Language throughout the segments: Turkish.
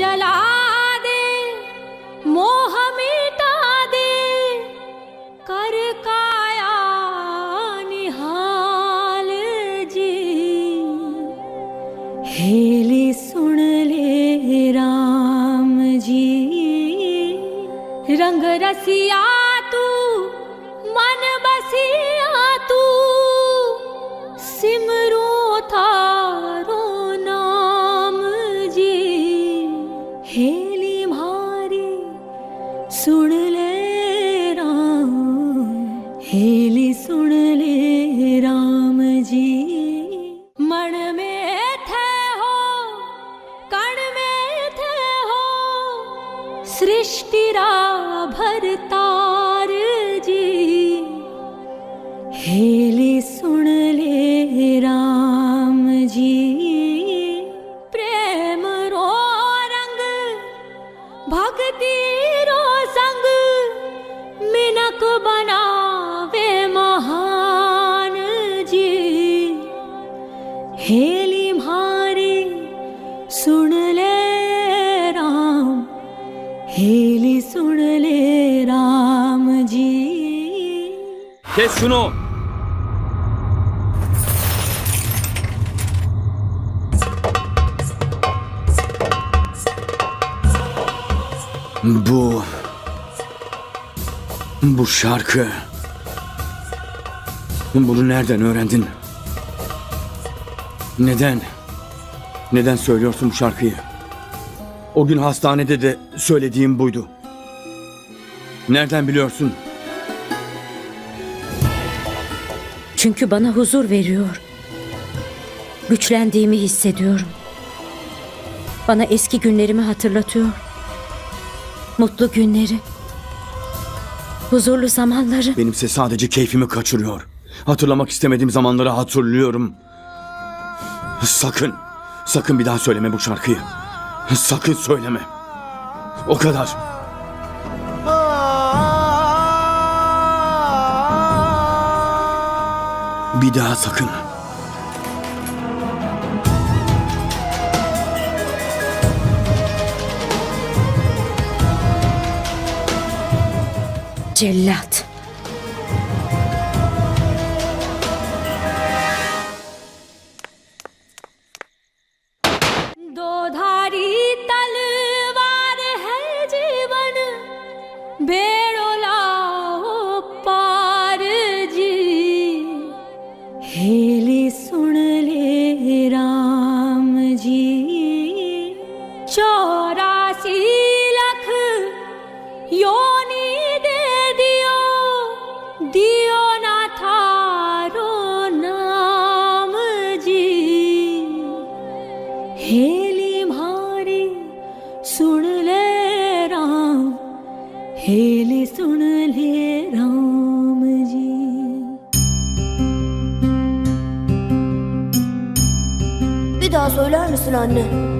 জ্বালা ಹೇಳಿ ಸುಣ हेली सुन ले राम ji Kes şunu. Bu... Bu şarkı... Bunu nereden öğrendin? Neden? Neden söylüyorsun bu şarkıyı? O gün hastanede de söylediğim buydu. Nereden biliyorsun? Çünkü bana huzur veriyor. Güçlendiğimi hissediyorum. Bana eski günlerimi hatırlatıyor. Mutlu günleri. Huzurlu zamanları. Benimse sadece keyfimi kaçırıyor. Hatırlamak istemediğim zamanları hatırlıyorum. Sakın, sakın bir daha söyleme bu şarkıyı. Sakın söyleme. O kadar. Bir daha sakın. Cellat. Söyler misin anne?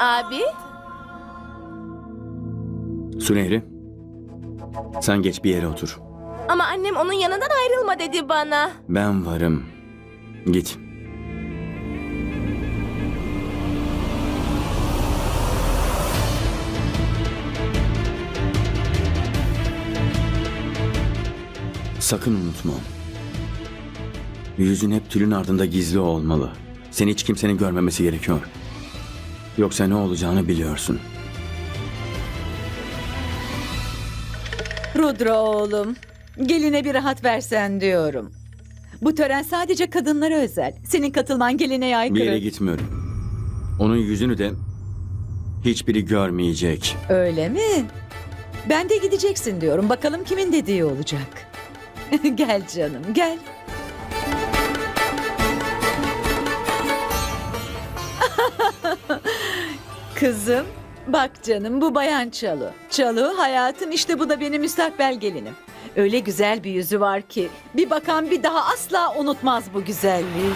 Abi? Süneyri, sen geç bir yere otur annem onun yanından ayrılma dedi bana. Ben varım. Git. Sakın unutma. Yüzün hep tülün ardında gizli olmalı. Seni hiç kimsenin görmemesi gerekiyor. Yoksa ne olacağını biliyorsun. Rudra oğlum, geline bir rahat versen diyorum. Bu tören sadece kadınlara özel. Senin katılman geleneğe aykırı. Bir yere gitmiyorum. Onun yüzünü de hiçbiri görmeyecek. Öyle mi? Ben de gideceksin diyorum. Bakalım kimin dediği olacak. gel canım, gel. Kızım, bak canım bu bayan Çalı. Çalı hayatım işte bu da benim müstakbel gelinim. Öyle güzel bir yüzü var ki bir bakan bir daha asla unutmaz bu güzelliği.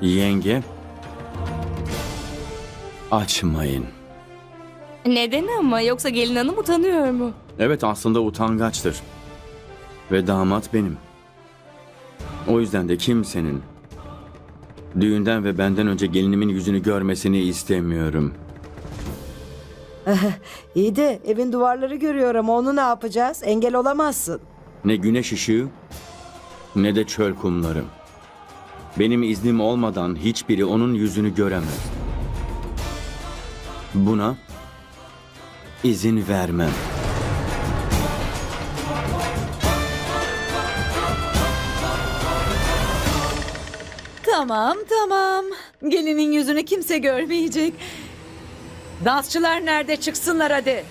Yenge, açmayın. Neden ama? Yoksa gelin hanım utanıyor mu? Evet aslında utangaçtır. Ve damat benim. O yüzden de kimsenin düğünden ve benden önce gelinimin yüzünü görmesini istemiyorum. İyi de evin duvarları görüyor ama onu ne yapacağız? Engel olamazsın. Ne güneş ışığı ne de çöl kumları. Benim iznim olmadan hiçbiri onun yüzünü göremez. Buna izin vermem. Tamam tamam. Gelinin yüzünü kimse görmeyecek. Dansçılar nerede çıksınlar hadi.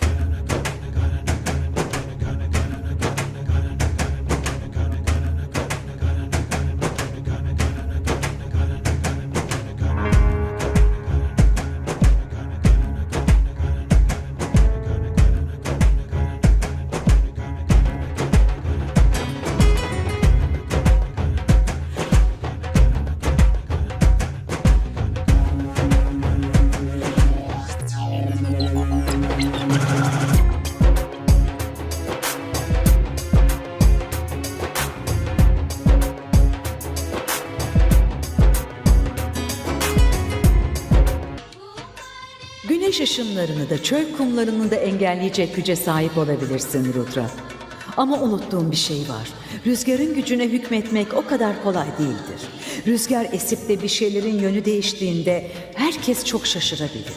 Işınlarını da çöl kumlarını da engelleyecek güce sahip olabilirsin Rudra. Ama unuttuğum bir şey var. Rüzgarın gücüne hükmetmek o kadar kolay değildir. Rüzgar esip de bir şeylerin yönü değiştiğinde herkes çok şaşırabilir.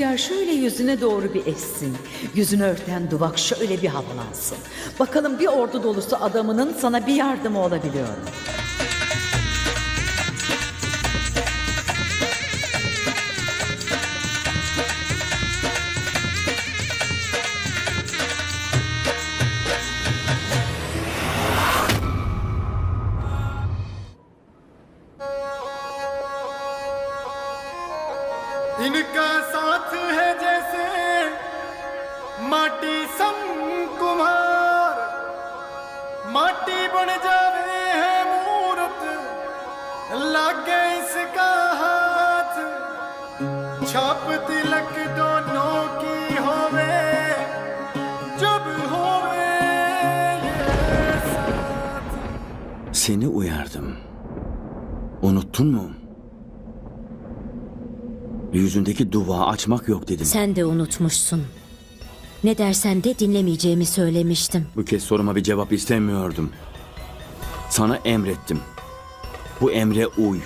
Rüzgar şöyle yüzüne doğru bir essin. Yüzünü örten duvak şöyle bir havalansın. Bakalım bir ordu dolusu adamının sana bir yardımı olabiliyor mu? Yüzündeki duvağı açmak yok dedim. Sen de unutmuşsun. Ne dersen de dinlemeyeceğimi söylemiştim. Bu kez soruma bir cevap istemiyordum. Sana emrettim. Bu emre uy.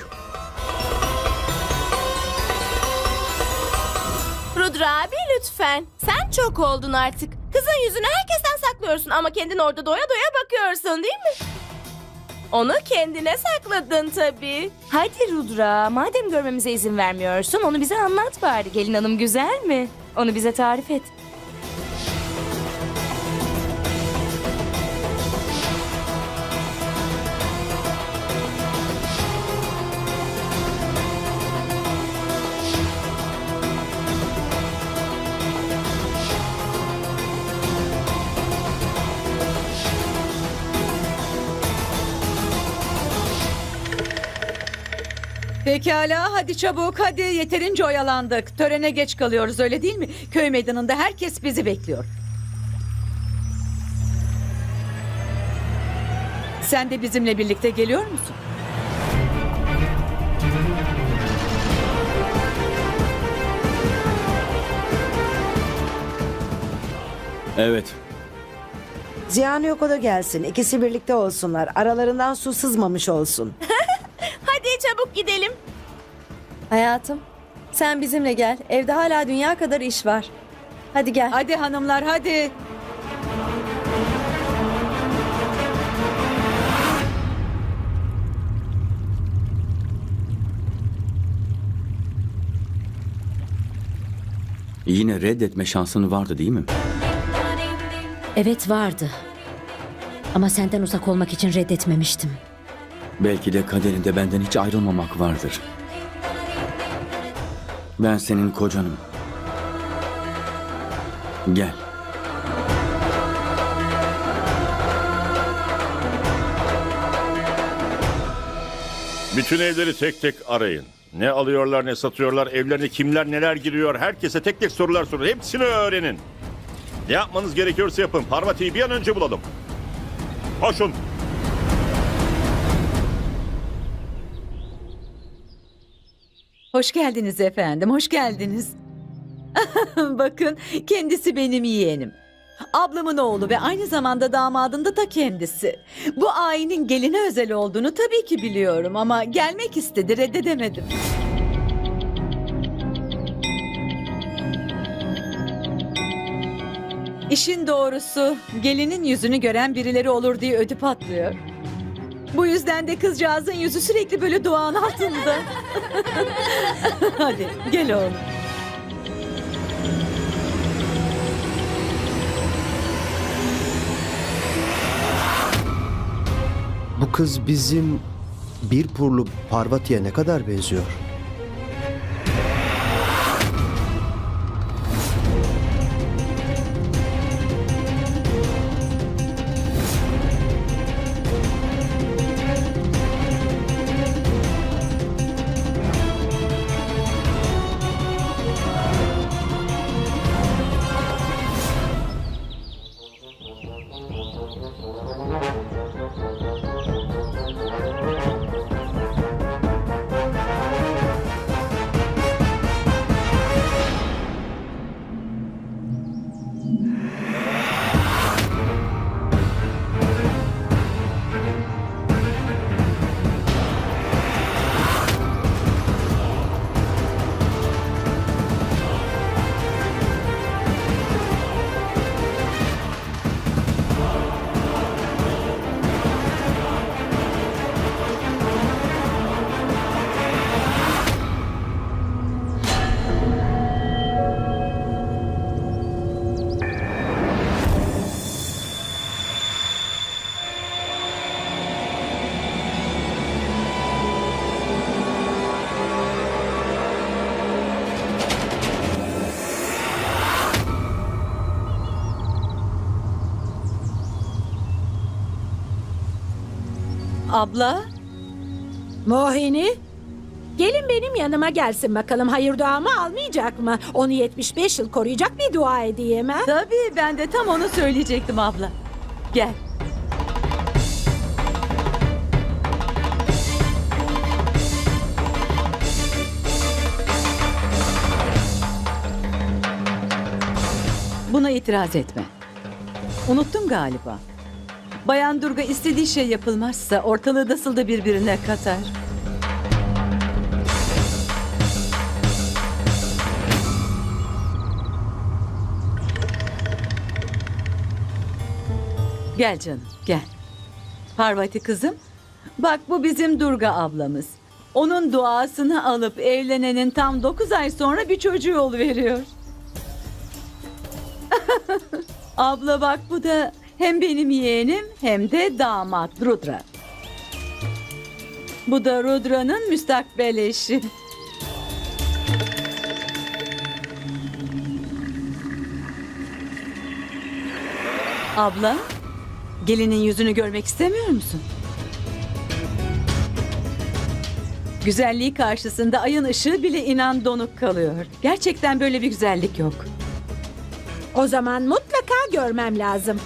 Rudra abi lütfen. Sen çok oldun artık. Kızın yüzünü herkesten saklıyorsun ama kendin orada doya doya bakıyorsun değil mi? Onu kendine sakladın tabii. Hadi Rudra, madem görmemize izin vermiyorsun onu bize anlat bari. Gelin hanım güzel mi? Onu bize tarif et. Pekala hadi çabuk hadi yeterince oyalandık. Törene geç kalıyoruz öyle değil mi? Köy meydanında herkes bizi bekliyor. Sen de bizimle birlikte geliyor musun? Evet. Ziyan yok o da gelsin. İkisi birlikte olsunlar. Aralarından su sızmamış olsun. Çabuk gidelim. Hayatım, sen bizimle gel. Evde hala dünya kadar iş var. Hadi gel. Hadi hanımlar hadi. Yine reddetme şansın vardı değil mi? Evet vardı. Ama senden uzak olmak için reddetmemiştim. Belki de kaderinde benden hiç ayrılmamak vardır. Ben senin kocanım. Gel. Bütün evleri tek tek arayın. Ne alıyorlar ne satıyorlar, evlerine kimler neler giriyor herkese tek tek sorular sorun. Hepsini öğrenin. Ne yapmanız gerekiyorsa yapın. Parvati'yi bir an önce bulalım. Koşun. Hoş geldiniz efendim, hoş geldiniz. Bakın, kendisi benim yeğenim. Ablamın oğlu ve aynı zamanda damadın da ta kendisi. Bu ayinin geline özel olduğunu tabii ki biliyorum ama gelmek istedi, reddedemedim. İşin doğrusu gelinin yüzünü gören birileri olur diye ödü patlıyor. Bu yüzden de kızcağızın yüzü sürekli böyle doğan altında. Hadi gel oğlum. Bu kız bizim bir purlu Parvati'ye ne kadar benziyor? Abla, Mohini, gelin benim yanıma gelsin bakalım hayır duamı almayacak mı? Onu 75 yıl koruyacak bir dua edeyim ha? tabii ben de tam onu söyleyecektim abla. Gel. Buna itiraz etme. Unuttun galiba. Bayan Durga istediği şey yapılmazsa ortalığı nasıl da birbirine katar. Gel canım gel. Parvati kızım bak bu bizim Durga ablamız. Onun duasını alıp evlenenin tam dokuz ay sonra bir çocuğu veriyor. Abla bak bu da hem benim yeğenim hem de damat Rudra. Bu da Rudra'nın müstakbel eşi. Abla, gelinin yüzünü görmek istemiyor musun? Güzelliği karşısında ayın ışığı bile inan donuk kalıyor. Gerçekten böyle bir güzellik yok. O zaman mutlaka görmem lazım.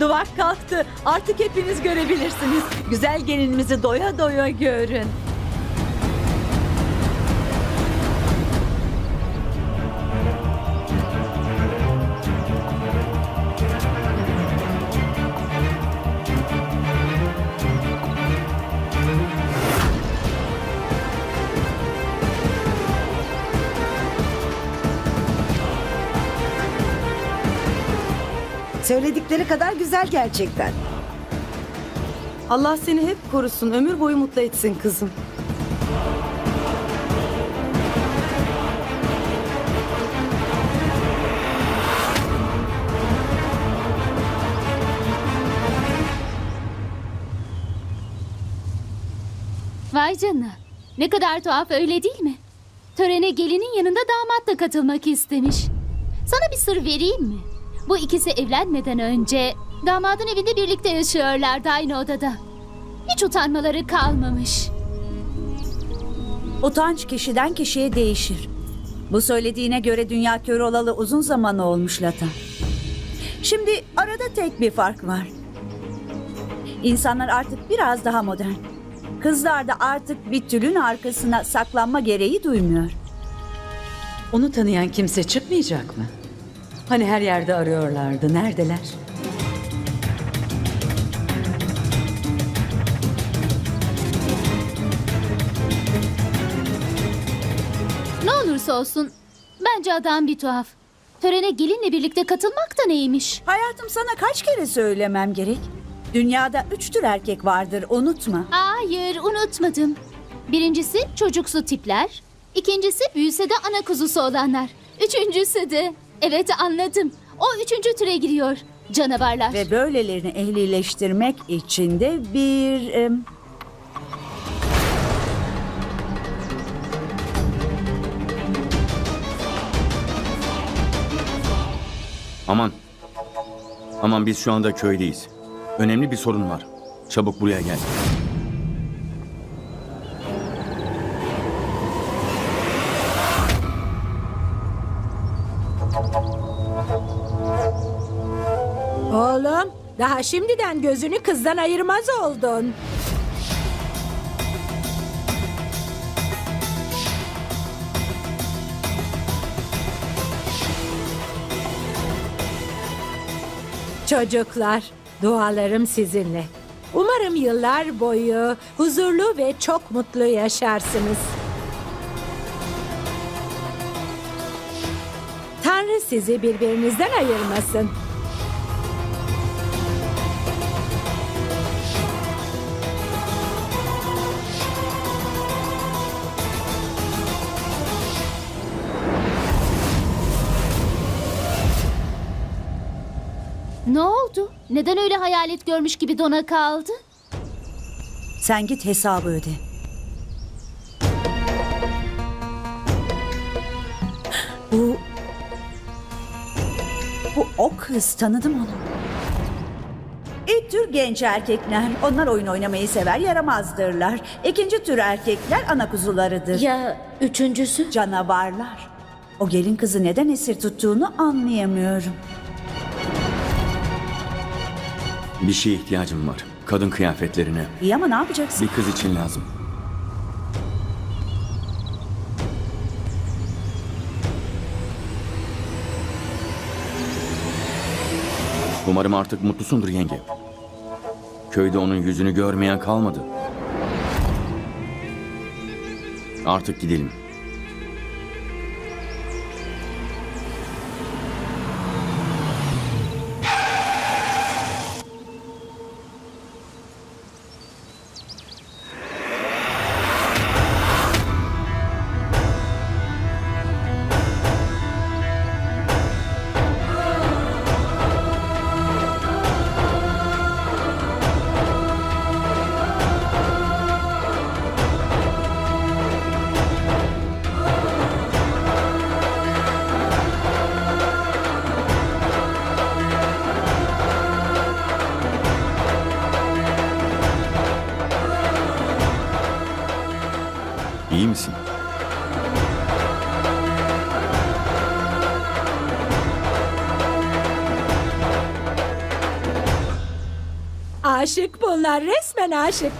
Duvak kalktı. Artık hepiniz görebilirsiniz. Güzel gelinimizi doya doya görün. Söyledikleri kadar güzel gerçekten. Allah seni hep korusun, ömür boyu mutlu etsin kızım. Vay canına. Ne kadar tuhaf öyle değil mi? Törene gelinin yanında damat da katılmak istemiş. Sana bir sır vereyim mi? Bu ikisi evlenmeden önce damadın evinde birlikte yaşıyorlardı aynı odada. Hiç utanmaları kalmamış. Utanç kişiden kişiye değişir. Bu söylediğine göre dünya kör olalı uzun zaman olmuş Lata. Şimdi arada tek bir fark var. İnsanlar artık biraz daha modern. Kızlar da artık bir tülün arkasına saklanma gereği duymuyor. Onu tanıyan kimse çıkmayacak mı? Hani her yerde arıyorlardı. Neredeler? Ne olursa olsun bence adam bir tuhaf. Törene gelinle birlikte katılmak da neymiş? Hayatım sana kaç kere söylemem gerek? Dünyada üç tür erkek vardır unutma. Hayır unutmadım. Birincisi çocuksu tipler. İkincisi büyüse de ana kuzusu olanlar. Üçüncüsü de evet anladım. O üçüncü türe giriyor. Canavarlar. Ve böylelerini ehlileştirmek için de bir... em, Aman. Aman biz şu anda köydeyiz. Önemli bir sorun var. Çabuk buraya gel. Daha şimdiden gözünü kızdan ayırmaz oldun. Çocuklar, dualarım sizinle. Umarım yıllar boyu huzurlu ve çok mutlu yaşarsınız. Tanrı sizi birbirinizden ayırmasın. Neden öyle hayalet görmüş gibi dona kaldı? sen git hesabı öde. Bu... Bu o kız tanıdım onu. İlk tür genç erkekler. Onlar oyun oynamayı sever, yaramazdırlar. İkinci tür erkekler ana kuzularıdır. Ya üçüncüsü? Canavarlar. O gelin kızı neden esir tuttuğunu anlayamıyorum. Bir şeye ihtiyacım var. Kadın kıyafetlerine. İyi ama ne yapacaksın? Bir kız için lazım. Umarım artık mutlusundur yenge. Köyde onun yüzünü görmeyen kalmadı. Artık gidelim. İyi misin? Aşık bunlar resmen aşık.